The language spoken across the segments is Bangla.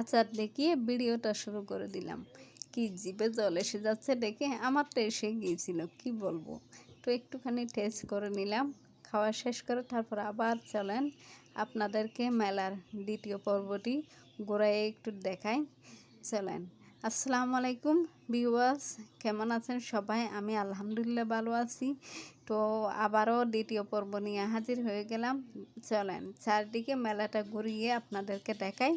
আচার দেখিয়ে ভিডিওটা শুরু করে দিলাম। কি জিভে জল এসে যাচ্ছে দেখে আমার তো এসে গিয়েছিল, কি বলব? তো একটুখানি টেস্ট করে নিলাম, খাওয়া শেষ করে তারপর আবার চলেন আপনাদেরকে মেলার দ্বিতীয় পর্বটি গোড়ায় একটু দেখাই। চলেন, আসসালামু আলাইকুম ভিউয়ার্স কেমন আছেন সবাই? আমি আলহামদুলিল্লাহ ভালো আছি। তো আবারও দ্বিতীয় পর্ব নিয়ে হাজির হয়ে গেলাম। চলেন, চারদিকে মেলাটা ঘুরিয়ে আপনাদেরকে দেখাই।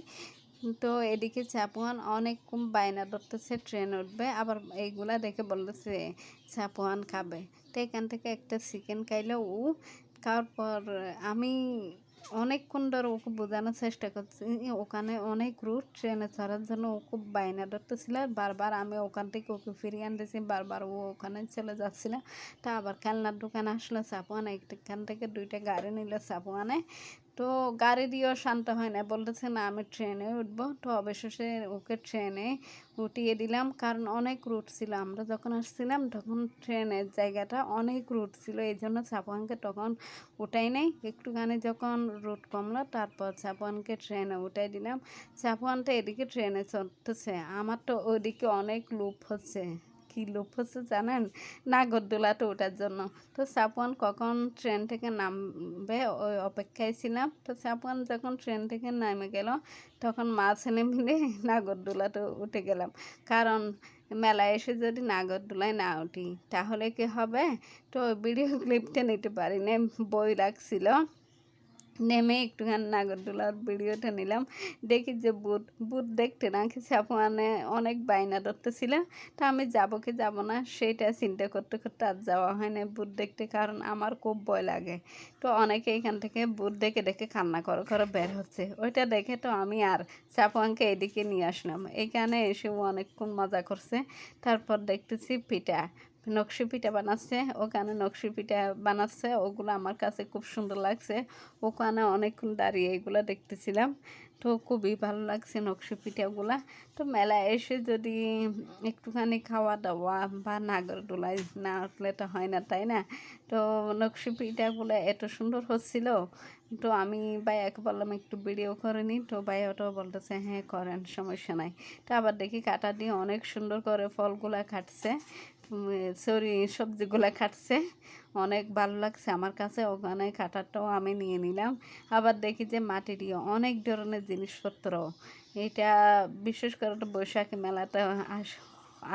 তো এদিকে চাপুয়ান অনেক কম বায়না ধরতেছে, ট্রেন উঠবে, আবার এইগুলা দেখে বলতেছে চাপুয়ান খাবে। তো এখান থেকে একটা চিকেন খাইলে ও খাওয়ার পর আমি অনেকক্ষণ ধরে ওকে বোঝানোর চেষ্টা করছি, ওখানে অনেক রুট, ট্রেনে চড়ার জন্য ও খুব বায়না ধরতেছিল, বারবার আমি ওখান থেকে ওকে ফিরিয়ে আনতেছি, বারবার ও ওখানে চলে যাচ্ছিল। তা আবার খেলনার দোকানে আসলো চাপুয়ানে এখান থেকে দুইটা গাড়ি নিল চাপুয়ানে তো গাড়ি দিয়েও শান্ত হয় না। বলতেছে, না, আমি ট্রেনে উঠবো। তো অবশেষে ওকে ট্রেনে উঠিয়ে দিলাম। কারণ অনেক রুট ছিল। আমরা যখন আসছিলাম, তখন ট্রেনের জায়গাটা অনেক রুট ছিল। এই জন্য চাপানকে তখন উঠাই নেই। একটুখানি যখন রুট কমলো, তারপর চাপানকে ট্রেনে উঠাই দিলাম। চাপানটা এদিকে ট্রেনে চড়তেছে। আমার তো ওইদিকে অনেক লুপ হচ্ছে। কী লোভ হচ্ছে জানেন? নাগরদোলাতে ওঠার জন্য। তো সাপওয়ান কখন ট্রেন থেকে নামবে? ওই অপেক্ষায় ছিলাম। তো সাপওয়ান যখন ট্রেন থেকে নামে গেল, তখন মা ছেলে মিলে নাগরদোলাতে উঠে গেলাম। কারণ মেলায় এসে যদি নাগরদোলায় না উঠি, তাহলে কি হবে? তো ভিডিও ক্লিপটা নিতে পারি না বই রাখছিল নেমে একটুখানি নাগরদোলার ভিডিওটা নিলাম। দেখি যে বুট বুট দেখতে নাকি সাপুয়ানে অনেক বায়না ধরতেছিল। তা আমি যাব কি যাব না সেইটা চিন্তা করতে করতে আর যাওয়া হয় না বুট দেখতে, কারণ আমার খুব ভয় লাগে। তো অনেকে এখান থেকে বুট দেখে দেখে কান্না করে করে বের হচ্ছে। ওইটা দেখে তো আমি আর চাপুয়ানকে এদিকে নিয়ে আসলাম। এখানে এসে অনেকক্ষণ মজা করছে। তারপর দেখতেছি পিঠা। নকশি পিঠা বানাচ্ছে ওখানে নকশি পিঠা বানাচ্ছে, ওগুলো আমার কাছে খুব সুন্দর লাগছে। ওখানে অনেকক্ষণ দাঁড়িয়ে এগুলো দেখতেছিলাম, তো খুবই ভালো লাগছে নকশি পিঠাগুলা তো মেলায় এসে যদি একটুখানি খাওয়া দাওয়া বা নাগরদোলায় না উঠলে তো হয় না, তাই না? তো নকশি পিঠাগুলো এত সুন্দর হচ্ছিল, তো আমি ভাইয়াকে বললাম একটু ভিডিও করে নিই, তো ভাইয়াটাও বলতেছে হ্যাঁ করেন, সমস্যা নাই। তো আবার দেখি কাটা দিয়ে অনেক সুন্দর করে ফলগুলা কাটছে সরি, সবজিগুলো কাটছে। অনেক ভালো লাগছে আমার কাছে, ওখানে কাটারটাও আমি নিয়ে নিলাম। আবার দেখি যে মাটিরই অনেক ধরনের জিনিসপত্র। এটা বিশেষ করে বৈশাখী মেলাটা আস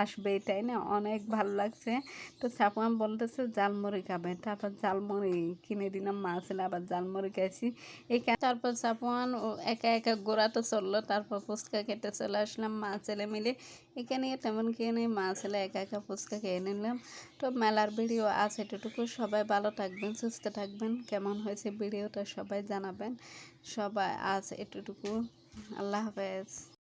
আসবে এটাই না? অনেক ভালো লাগছে। তো সাপুয়াম বলতেছে জালমুড়ি খাবে। তারপর জালমুড়ি কিনে দিলাম, মা ছেলে আবার জালমুড়ি খাইছি। এখানে তারপর সাপুয়ান একা একা গোড়াতে চলল, তারপর ফুচকা খেতে চলে আসলাম, মা ছেলে মিলে। এখানে তেমন খেয়ে নেই, মা ছেলে একা একা ফুচকা খেয়ে নিলাম। তো মেলার ভিডিও আছে এটুকু সবাই ভালো থাকবেন, সুস্থ থাকবেন। কেমন হয়েছে ভিডিওটা সবাই জানাবেন। সবাই আজ এটুকু আল্লাহ হাফেজ।